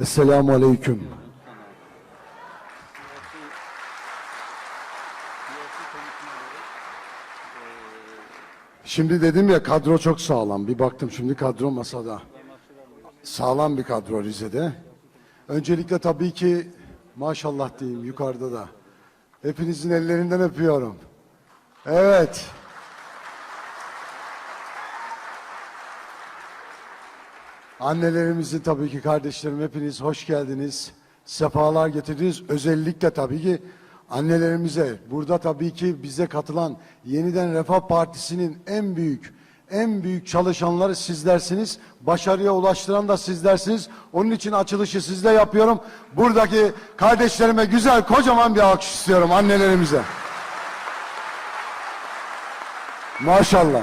Esselamu Aleyküm. Şimdi dedim ya kadro çok sağlam. Bir baktım şimdi kadro masada. Sağlam bir kadro Rize'de. Öncelikle tabii ki maşallah diyeyim yukarıda da. Hepinizin ellerinden öpüyorum. Evet. Annelerimizin tabii ki kardeşlerim hepiniz hoş geldiniz. Sefalar getirdiniz. Özellikle tabii ki annelerimize. Burada tabii ki bize katılan Yeniden Refah Partisi'nin en büyük en büyük çalışanları sizlersiniz. Başarıya ulaştıran da sizlersiniz. Onun için açılışı sizde yapıyorum. Buradaki kardeşlerime güzel kocaman bir alkış istiyorum annelerimize. Maşallah.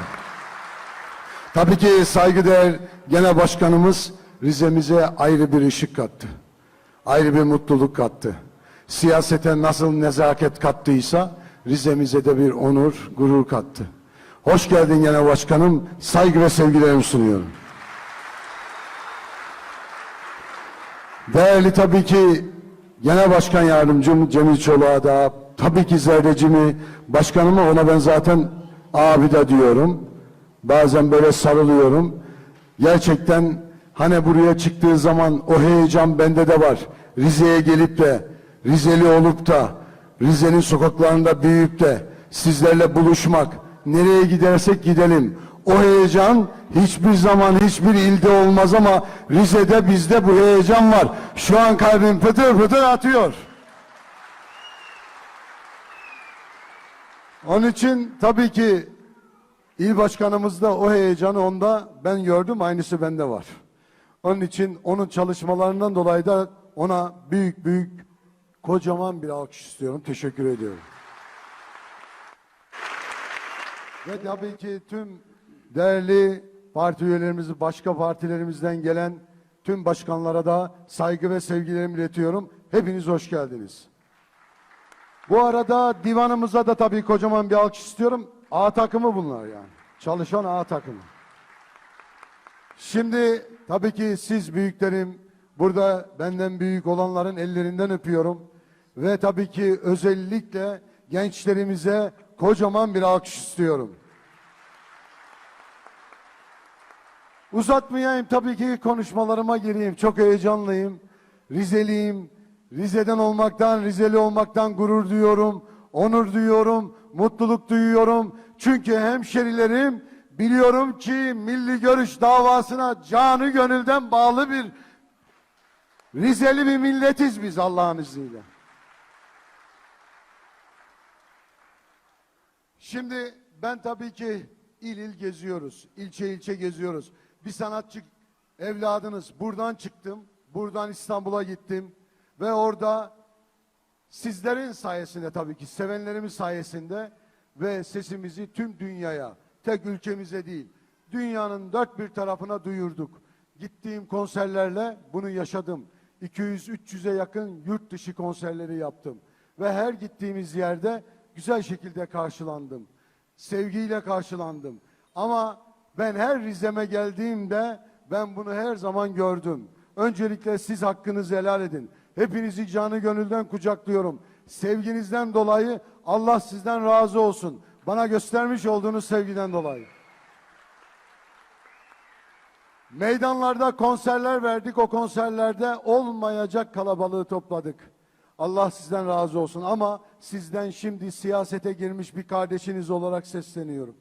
Tabii ki saygıdeğer Genel Başkanımız Rize'mize ayrı bir ışık kattı. Ayrı bir mutluluk kattı. Siyasete nasıl nezaket kattıysa Rize'mize de bir onur, gurur kattı. Hoş geldin Genel Başkanım. Saygı ve sevgilerimi sunuyorum. Değerli tabii ki Genel Başkan Yardımcım Cemil Çolak'a da tabii ki Zerrecimi başkanıma ona ben zaten abi de diyorum. Bazen böyle sarılıyorum. Gerçekten hani buraya çıktığı zaman o heyecan bende de var. Rize'ye gelip de Rizeli olup da Rize'nin sokaklarında büyüyüp de sizlerle buluşmak nereye gidersek gidelim. O heyecan hiçbir zaman hiçbir ilde olmaz ama Rize'de bizde bu heyecan var. Şu an kalbim pıtır pıtır atıyor. Onun için tabii ki İl başkanımızda o heyecanı onda ben gördüm aynısı bende var. Onun için onun çalışmalarından dolayı da ona büyük büyük kocaman bir alkış istiyorum. Teşekkür ediyorum. Ve tabii ki tüm değerli parti üyelerimizi başka partilerimizden gelen tüm başkanlara da saygı ve sevgilerimi iletiyorum. Hepiniz hoş geldiniz. Bu arada divanımıza da tabii kocaman bir alkış istiyorum. A takımı bunlar yani. Çalışan A takımı. Şimdi tabii ki siz büyüklerim, burada benden büyük olanların ellerinden öpüyorum. Ve tabii ki özellikle gençlerimize kocaman bir alkış istiyorum. Uzatmayayım tabii ki konuşmalarıma gireyim. Çok heyecanlıyım. Rizeliyim. Rize'den olmaktan, Rizeli olmaktan gurur duyuyorum. Onur duyuyorum. Mutluluk duyuyorum. Çünkü hemşerilerim biliyorum ki milli görüş davasına canı gönülden bağlı bir Rizeli bir milletiz biz Allah'ın izniyle. Şimdi ben tabii ki il il geziyoruz. ilçe ilçe geziyoruz. Bir sanatçı evladınız buradan çıktım. Buradan İstanbul'a gittim. Ve orada sizlerin sayesinde tabii ki sevenlerimiz sayesinde ve sesimizi tüm dünyaya, tek ülkemize değil, dünyanın dört bir tarafına duyurduk. Gittiğim konserlerle bunu yaşadım. 200-300'e yakın yurt dışı konserleri yaptım. Ve her gittiğimiz yerde güzel şekilde karşılandım. Sevgiyle karşılandım. Ama ben her Rize'me geldiğimde ben bunu her zaman gördüm. Öncelikle siz hakkınızı helal edin. Hepinizi canı gönülden kucaklıyorum. Sevginizden dolayı Allah sizden razı olsun. Bana göstermiş olduğunuz sevgiden dolayı. Meydanlarda konserler verdik. O konserlerde olmayacak kalabalığı topladık. Allah sizden razı olsun ama sizden şimdi siyasete girmiş bir kardeşiniz olarak sesleniyorum.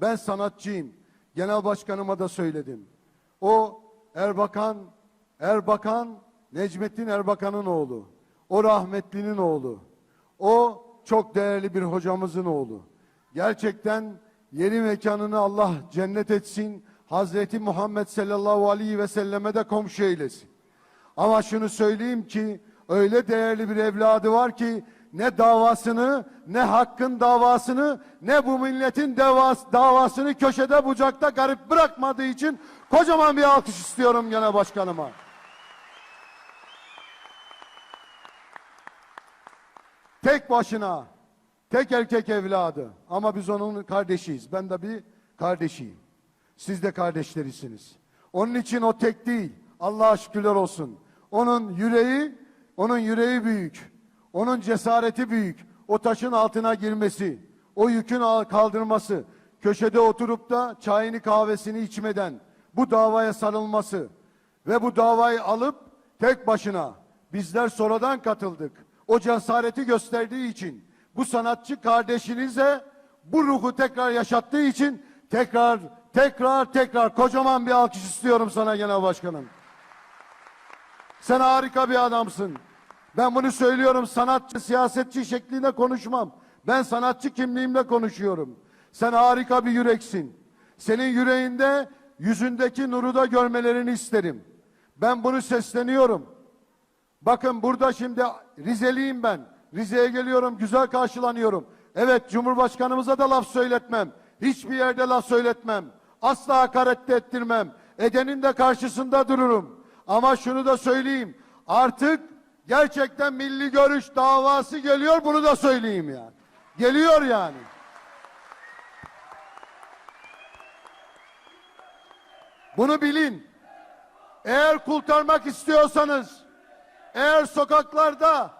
Ben sanatçıyım. Genel başkanıma da söyledim. O Erbakan, Erbakan, Necmettin Erbakan'ın oğlu. O rahmetlinin oğlu. O çok değerli bir hocamızın oğlu. Gerçekten yeri mekanını Allah cennet etsin. Hazreti Muhammed sallallahu aleyhi ve selleme de komşu eylesin. Ama şunu söyleyeyim ki öyle değerli bir evladı var ki ne davasını, ne hakkın davasını, ne bu milletin davas, davasını köşede bucakta garip bırakmadığı için kocaman bir alkış istiyorum gene başkanıma. Tek başına, tek erkek evladı ama biz onun kardeşiyiz. Ben de bir kardeşiyim. Siz de kardeşlerisiniz. Onun için o tek değil. Allah'a şükürler olsun. Onun yüreği, onun yüreği büyük. Onun cesareti büyük. O taşın altına girmesi, o yükün al- kaldırması, köşede oturup da çayını kahvesini içmeden bu davaya sarılması ve bu davayı alıp tek başına bizler sonradan katıldık. O cesareti gösterdiği için bu sanatçı kardeşinize bu ruhu tekrar yaşattığı için tekrar tekrar tekrar kocaman bir alkış istiyorum sana genel başkanım. Sen harika bir adamsın. Ben bunu söylüyorum sanatçı, siyasetçi şeklinde konuşmam. Ben sanatçı kimliğimle konuşuyorum. Sen harika bir yüreksin. Senin yüreğinde, yüzündeki nuru da görmelerini isterim. Ben bunu sesleniyorum. Bakın burada şimdi Rizeliyim ben. Rize'ye geliyorum, güzel karşılanıyorum. Evet, Cumhurbaşkanımıza da laf söyletmem. Hiçbir yerde laf söyletmem. Asla hakaret de ettirmem. Edenin de karşısında dururum. Ama şunu da söyleyeyim. Artık gerçekten milli görüş davası geliyor, bunu da söyleyeyim yani. Geliyor yani. Bunu bilin. Eğer kurtarmak istiyorsanız, eğer sokaklarda,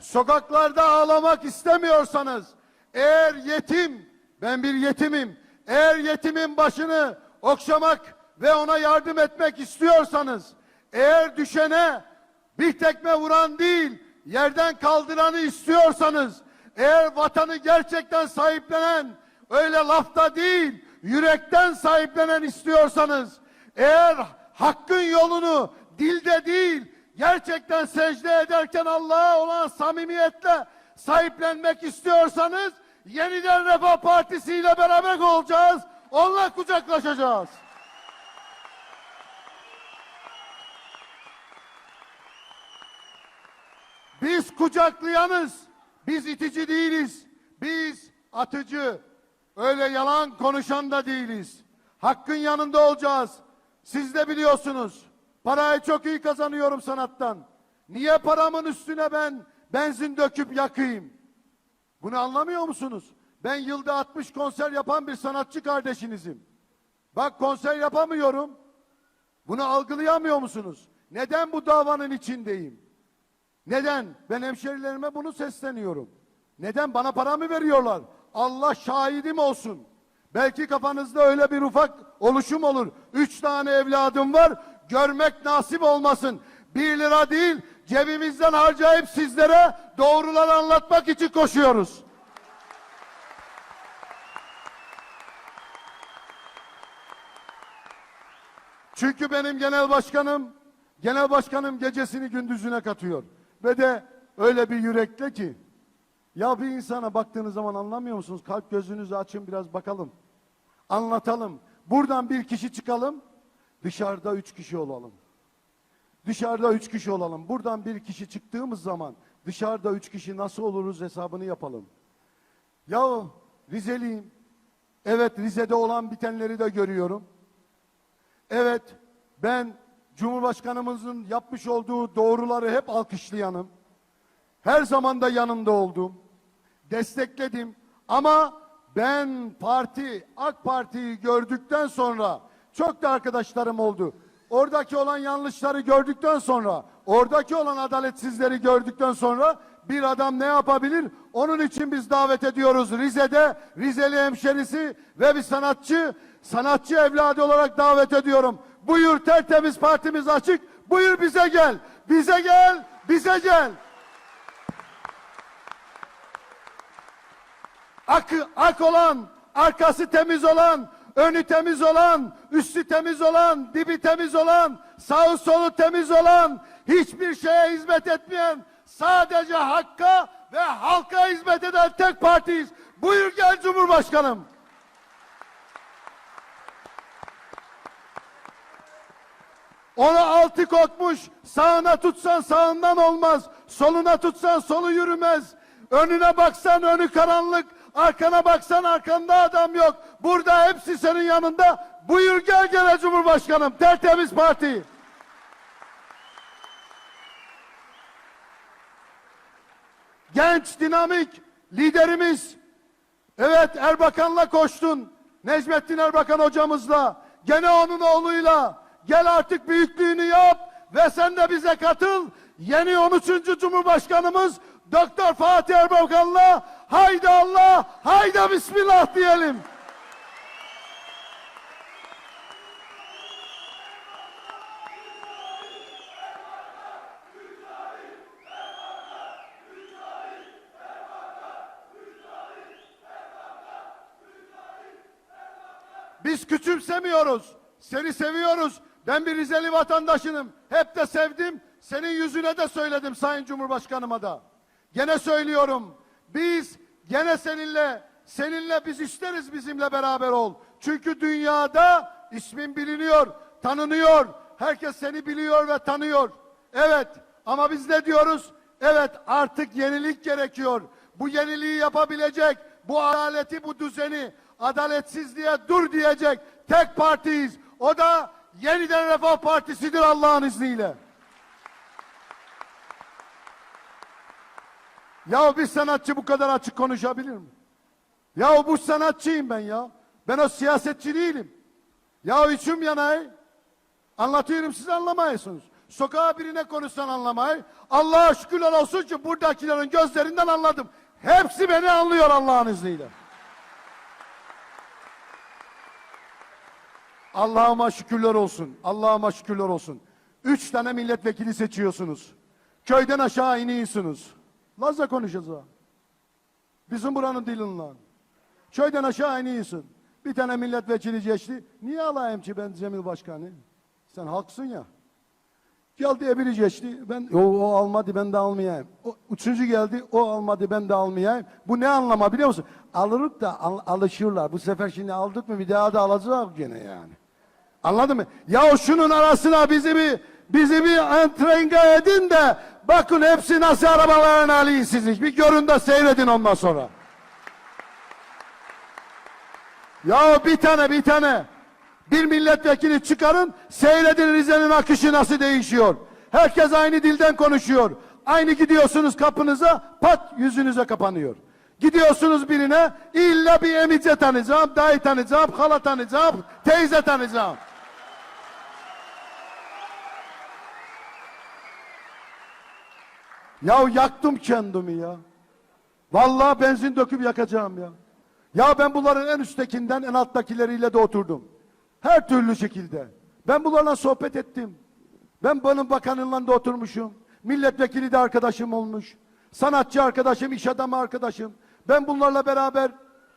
sokaklarda ağlamak istemiyorsanız, eğer yetim, ben bir yetimim, eğer yetimin başını okşamak ve ona yardım etmek istiyorsanız, eğer düşene bir tekme vuran değil, yerden kaldıranı istiyorsanız, eğer vatanı gerçekten sahiplenen, öyle lafta değil, yürekten sahiplenen istiyorsanız, eğer hakkın yolunu dilde değil, gerçekten secde ederken Allah'a olan samimiyetle sahiplenmek istiyorsanız, yeniden Refah Partisi ile beraber olacağız, onunla kucaklaşacağız. Biz kucaklayanız, biz itici değiliz, biz atıcı, öyle yalan konuşan da değiliz. Hakkın yanında olacağız. Siz de biliyorsunuz. Parayı çok iyi kazanıyorum sanattan. Niye paramın üstüne ben benzin döküp yakayım? Bunu anlamıyor musunuz? Ben yılda 60 konser yapan bir sanatçı kardeşinizim. Bak konser yapamıyorum. Bunu algılayamıyor musunuz? Neden bu davanın içindeyim? Neden? Ben hemşerilerime bunu sesleniyorum. Neden? Bana para mı veriyorlar? Allah şahidim olsun. Belki kafanızda öyle bir ufak oluşum olur. Üç tane evladım var. Görmek nasip olmasın. Bir lira değil, cebimizden harcayıp sizlere doğruları anlatmak için koşuyoruz. Çünkü benim genel başkanım, genel başkanım gecesini gündüzüne katıyor. Ve de öyle bir yürekle ki, ya bir insana baktığınız zaman anlamıyor musunuz? Kalp gözünüzü açın biraz bakalım. Anlatalım. Buradan bir kişi çıkalım, dışarıda üç kişi olalım. Dışarıda üç kişi olalım. Buradan bir kişi çıktığımız zaman dışarıda üç kişi nasıl oluruz hesabını yapalım. Yahu Rizeliyim. Evet Rize'de olan bitenleri de görüyorum. Evet, ben Cumhurbaşkanımızın yapmış olduğu doğruları hep alkışlayanım. Her zaman da yanında oldum. Destekledim. Ama ben parti, AK Parti'yi gördükten sonra çok da arkadaşlarım oldu. Oradaki olan yanlışları gördükten sonra, oradaki olan adaletsizleri gördükten sonra bir adam ne yapabilir? Onun için biz davet ediyoruz Rize'de, Rizeli hemşerisi ve bir sanatçı, sanatçı evladı olarak davet ediyorum. Buyur tertemiz partimiz açık, buyur bize gel, bize gel, bize gel. Akı, ak olan, arkası temiz olan, önü temiz olan, üstü temiz olan, dibi temiz olan, sağı solu temiz olan, hiçbir şeye hizmet etmeyen, sadece hakka ve halka hizmet eden tek partiyiz. Buyur gel Cumhurbaşkanım. Ona altı kokmuş, sağına tutsan sağından olmaz, soluna tutsan solu yürümez. Önüne baksan önü karanlık, arkana baksan arkanda adam yok. Burada hepsi senin yanında. Buyur gel gele Cumhurbaşkanım, tertemiz parti. Genç, dinamik liderimiz. Evet Erbakan'la koştun. Necmettin Erbakan hocamızla. Gene onun oğluyla. Gel artık büyüklüğünü yap. ve sen de bize katıl. Yeni 13. Cumhurbaşkanımız Doktor Fatih Erbakan'la haydi Allah, haydi Bismillah diyelim. Biz küçümsemiyoruz. Seni seviyoruz. Ben bir Rizeli vatandaşınım. Hep de sevdim. Senin yüzüne de söyledim Sayın Cumhurbaşkanıma da. Gene söylüyorum. Biz gene seninle, seninle biz isteriz bizimle beraber ol. Çünkü dünyada ismin biliniyor, tanınıyor. Herkes seni biliyor ve tanıyor. Evet ama biz ne diyoruz? Evet artık yenilik gerekiyor. Bu yeniliği yapabilecek, bu adaleti, bu düzeni, adaletsizliğe dur diyecek tek partiyiz. O da yeniden Refah Partisi'dir Allah'ın izniyle. Ya bir sanatçı bu kadar açık konuşabilir mi? Ya bu sanatçıyım ben ya. Ben o siyasetçi değilim. Ya içim yanay. Anlatıyorum siz anlamayasınız. Sokağa birine konuşsan anlamayı. Allah'a şükürler olsun ki buradakilerin gözlerinden anladım. Hepsi beni anlıyor Allah'ın izniyle. Allah'ıma şükürler olsun. Allah'ıma şükürler olsun. Üç tane milletvekili seçiyorsunuz. Köyden aşağı iniyorsunuz. Lazca konuşacağız. Bizim buranın dilinle. Köyden aşağı iniyorsun. Bir tane milletvekili geçti. Niye alayım ki ben Cemil Başkan'ı? Sen halksın ya. Geldi öbürü geçti. Ben o, o almadı ben de almayayım. O, üçüncü geldi o almadı ben de almayayım. Bu ne anlama biliyor musun? Alırık da al- alışırlar. Bu sefer şimdi aldık mı bir daha da alacağız gene yani. Anladın mı? Ya şunun arasına bizi bir bizi bir entrenga edin de bakın hepsi nasıl arabalarını alıyor sizi. Bir görün de seyredin ondan sonra. Ya bir tane bir tane bir milletvekili çıkarın seyredin Rize'nin akışı nasıl değişiyor. Herkes aynı dilden konuşuyor. Aynı gidiyorsunuz kapınıza pat yüzünüze kapanıyor. Gidiyorsunuz birine illa bir emice tanıyacağım, dayı tanıyacağım, hala tanıyacağım, teyze tanıyacağım. Ya yaktım kendimi ya. Vallahi benzin döküp yakacağım ya. Ya ben bunların en üsttekinden en alttakileriyle de oturdum. Her türlü şekilde. Ben bunlarla sohbet ettim. Ben benim bakanınla da oturmuşum. Milletvekili de arkadaşım olmuş. Sanatçı arkadaşım, iş adamı arkadaşım. Ben bunlarla beraber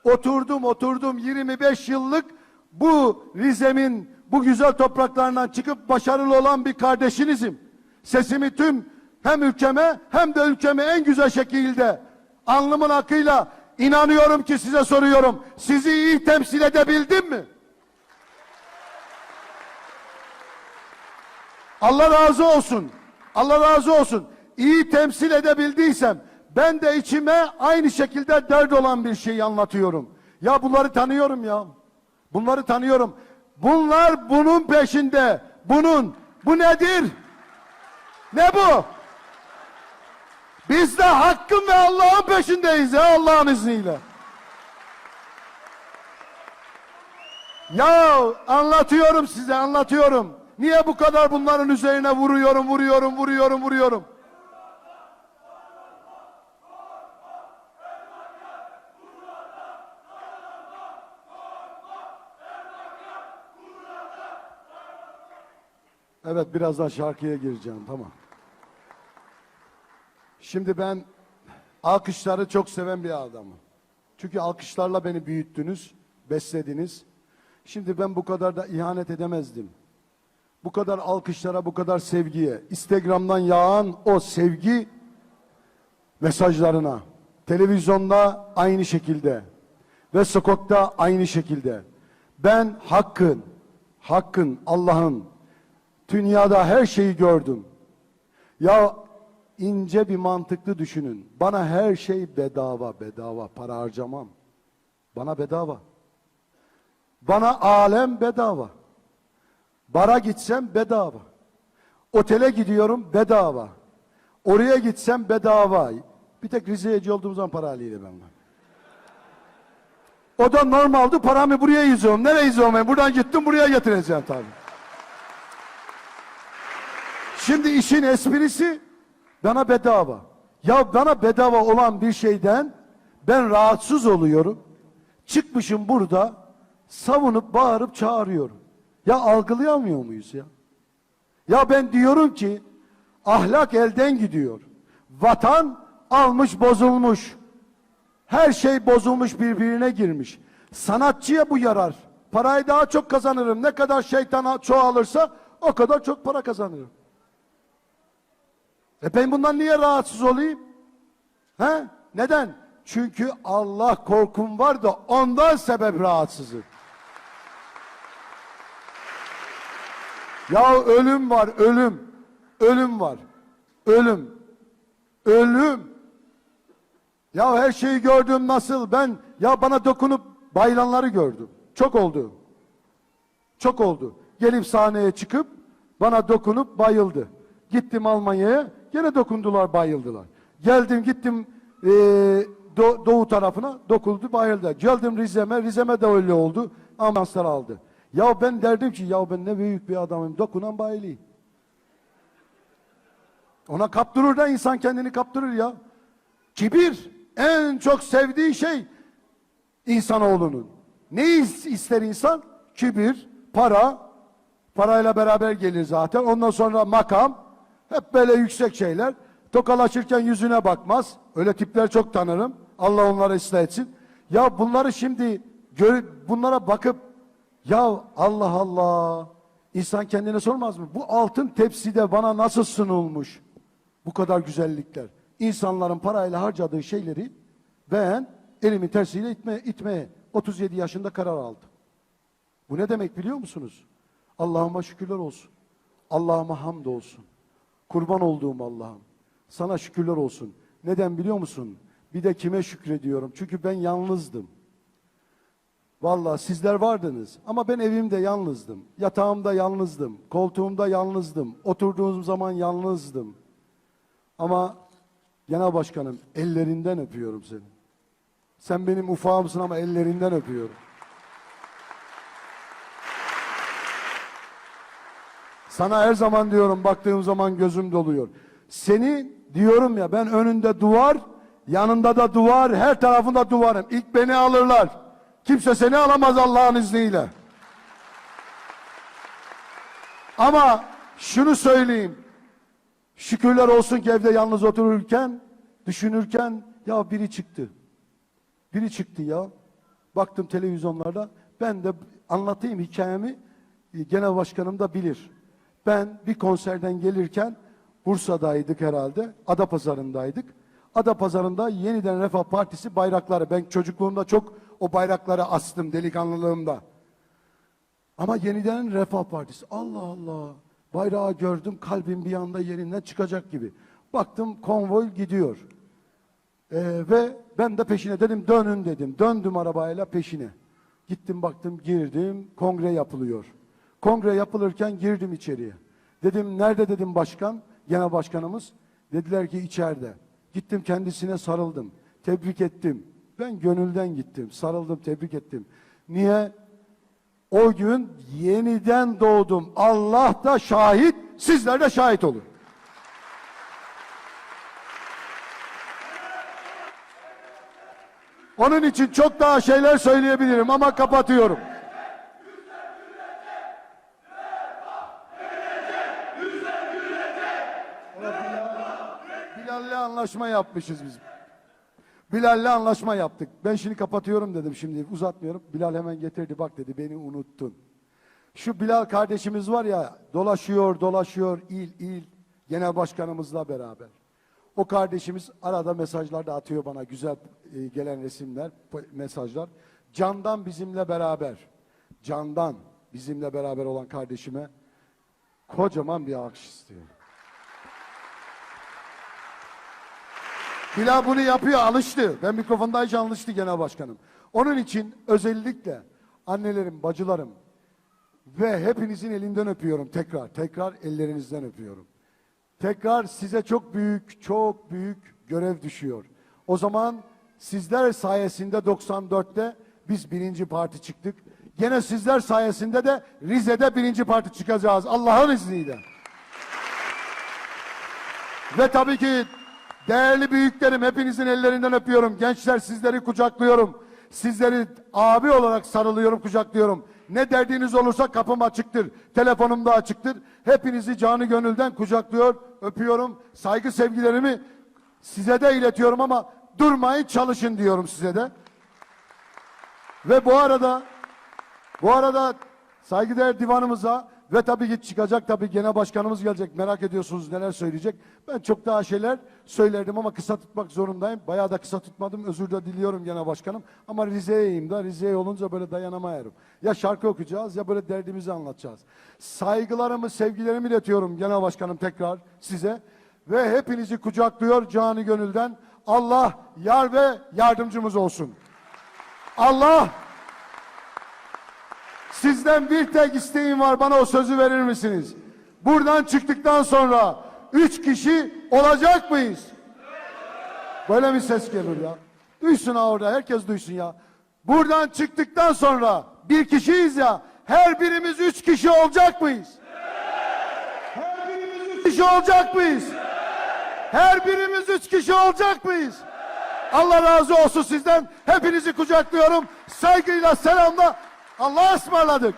oturdum, oturdum. 25 yıllık bu Rize'min bu güzel topraklarından çıkıp başarılı olan bir kardeşinizim. Sesimi tüm hem ülkeme hem de ülkeme en güzel şekilde alnımın akıyla inanıyorum ki size soruyorum. Sizi iyi temsil edebildim mi? Allah razı olsun. Allah razı olsun. İyi temsil edebildiysem ben de içime aynı şekilde dert olan bir şeyi anlatıyorum. Ya bunları tanıyorum ya. Bunları tanıyorum. Bunlar bunun peşinde. Bunun. Bu nedir? Ne bu? Biz de hakkın ve Allah'ın peşindeyiz ya Allah'ın izniyle. Ya anlatıyorum size anlatıyorum. Niye bu kadar bunların üzerine vuruyorum, vuruyorum, vuruyorum, vuruyorum? Evet birazdan şarkıya gireceğim tamam. Şimdi ben alkışları çok seven bir adamım. Çünkü alkışlarla beni büyüttünüz, beslediniz. Şimdi ben bu kadar da ihanet edemezdim. Bu kadar alkışlara, bu kadar sevgiye, Instagram'dan yağan o sevgi mesajlarına, televizyonda aynı şekilde ve sokakta aynı şekilde. Ben hakkın, hakkın, Allah'ın dünyada her şeyi gördüm. Ya ince bir mantıklı düşünün. Bana her şey bedava, bedava. Para harcamam. Bana bedava. Bana alem bedava. Bara gitsem bedava. Otele gidiyorum bedava. Oraya gitsem bedava. Bir tek Rize'ye olduğum zaman para alıydı ben. O da normaldi paramı buraya yüzüyorum. Nereye yüzüyorum ben? Buradan gittim buraya getireceğim tabii. Şimdi işin esprisi bana bedava. Ya bana bedava olan bir şeyden ben rahatsız oluyorum. Çıkmışım burada savunup bağırıp çağırıyorum. Ya algılayamıyor muyuz ya? Ya ben diyorum ki ahlak elden gidiyor. Vatan almış bozulmuş. Her şey bozulmuş birbirine girmiş. Sanatçıya bu yarar. Parayı daha çok kazanırım. Ne kadar şeytana çoğalırsa o kadar çok para kazanırım. E ben bundan niye rahatsız olayım? He? Neden? Çünkü Allah korkum var da ondan sebep rahatsızım. Ya ölüm var, ölüm. Ölüm var. Ölüm. Ölüm. Ya her şeyi gördüm nasıl? Ben ya bana dokunup bayılanları gördüm. Çok oldu. Çok oldu. Gelip sahneye çıkıp bana dokunup bayıldı. Gittim Almanya'ya gene dokundular bayıldılar. Geldim gittim eee, do- doğu tarafına dokuldu bayıldı. Geldim Rize'me Rize'me de öyle oldu. Ambulanslar aldı. Ya ben derdim ki ya ben ne büyük bir adamım dokunan bayılayım. Ona kaptırır da insan kendini kaptırır ya. Kibir en çok sevdiği şey insanoğlunun. Ne is- ister insan? Kibir, para. Parayla beraber gelir zaten. Ondan sonra makam. Hep böyle yüksek şeyler. Tokalaşırken yüzüne bakmaz. Öyle tipler çok tanırım. Allah onları ıslah etsin. Ya bunları şimdi gör, bunlara bakıp ya Allah Allah insan kendine sormaz mı? Bu altın tepside bana nasıl sunulmuş? Bu kadar güzellikler. İnsanların parayla harcadığı şeyleri ben elimin tersiyle itme, itmeye 37 yaşında karar aldım. Bu ne demek biliyor musunuz? Allah'ıma şükürler olsun. Allah'ıma hamd olsun. Kurban olduğum Allah'ım. Sana şükürler olsun. Neden biliyor musun? Bir de kime şükrediyorum? Çünkü ben yalnızdım. Vallahi sizler vardınız ama ben evimde yalnızdım. Yatağımda yalnızdım. Koltuğumda yalnızdım. Oturduğum zaman yalnızdım. Ama Genel Başkanım ellerinden öpüyorum seni. Sen benim ufağımsın ama ellerinden öpüyorum. Sana her zaman diyorum baktığım zaman gözüm doluyor. Seni diyorum ya ben önünde duvar, yanında da duvar, her tarafında duvarım. İlk beni alırlar. Kimse seni alamaz Allah'ın izniyle. Ama şunu söyleyeyim. Şükürler olsun ki evde yalnız otururken, düşünürken ya biri çıktı. Biri çıktı ya. Baktım televizyonlarda. Ben de anlatayım hikayemi. Genel başkanım da bilir. Ben bir konserden gelirken Bursa'daydık herhalde. Adapazarı'ndaydık. Adapazarı'nda yeniden Refah Partisi bayrakları. Ben çocukluğumda çok o bayrakları astım delikanlılığımda. Ama yeniden Refah Partisi. Allah Allah. Bayrağı gördüm kalbim bir anda yerinden çıkacak gibi. Baktım konvoy gidiyor. Ee, ve ben de peşine dedim dönün dedim. Döndüm arabayla peşine. Gittim baktım girdim kongre yapılıyor. Kongre yapılırken girdim içeriye. Dedim nerede dedim başkan, genel başkanımız. Dediler ki içeride. Gittim kendisine sarıldım. Tebrik ettim. Ben gönülden gittim. Sarıldım, tebrik ettim. Niye? O gün yeniden doğdum. Allah da şahit, sizler de şahit olun. Onun için çok daha şeyler söyleyebilirim ama kapatıyorum. Bilal'le anlaşma yapmışız biz. Bilal'le anlaşma yaptık. Ben şimdi kapatıyorum dedim şimdi uzatmıyorum. Bilal hemen getirdi bak dedi beni unuttun. Şu Bilal kardeşimiz var ya dolaşıyor dolaşıyor il il genel başkanımızla beraber. O kardeşimiz arada mesajlar da atıyor bana güzel e, gelen resimler, mesajlar. Candan bizimle beraber, Candan bizimle beraber olan kardeşime kocaman bir alkış istiyorum. Bilal bunu yapıyor, alıştı. Ben mikrofondayken alıştı genel başkanım. Onun için özellikle annelerim, bacılarım ve hepinizin elinden öpüyorum tekrar. Tekrar ellerinizden öpüyorum. Tekrar size çok büyük, çok büyük görev düşüyor. O zaman sizler sayesinde 94'te biz birinci parti çıktık. Gene sizler sayesinde de Rize'de birinci parti çıkacağız Allah'ın izniyle. Ve tabii ki değerli büyüklerim hepinizin ellerinden öpüyorum. Gençler sizleri kucaklıyorum. Sizleri abi olarak sarılıyorum, kucaklıyorum. Ne derdiniz olursa kapım açıktır. Telefonum da açıktır. Hepinizi canı gönülden kucaklıyor, öpüyorum. Saygı sevgilerimi size de iletiyorum ama durmayın çalışın diyorum size de. Ve bu arada bu arada saygıdeğer divanımıza ve tabii ki çıkacak tabii gene başkanımız gelecek. Merak ediyorsunuz neler söyleyecek. Ben çok daha şeyler söylerdim ama kısa tutmak zorundayım. Bayağı da kısa tutmadım. Özür de diliyorum gene başkanım. Ama Rize'yeyim da Rize'ye olunca böyle dayanamayarım. Ya şarkı okuyacağız ya böyle derdimizi anlatacağız. Saygılarımı, sevgilerimi iletiyorum genel başkanım tekrar size. Ve hepinizi kucaklıyor canı gönülden. Allah yar ve yardımcımız olsun. Allah Sizden bir tek isteğim var. Bana o sözü verir misiniz? Buradan çıktıktan sonra üç kişi olacak mıyız? Böyle mi ses gelir ya? Duysun ha orada. Herkes duysun ya. Buradan çıktıktan sonra bir kişiyiz ya. Her birimiz üç kişi olacak mıyız? Her birimiz üç kişi olacak mıyız? Her birimiz üç kişi olacak mıyız? Allah razı olsun sizden. Hepinizi kucaklıyorum. Saygıyla, selamla. Allah'a ısmarladık.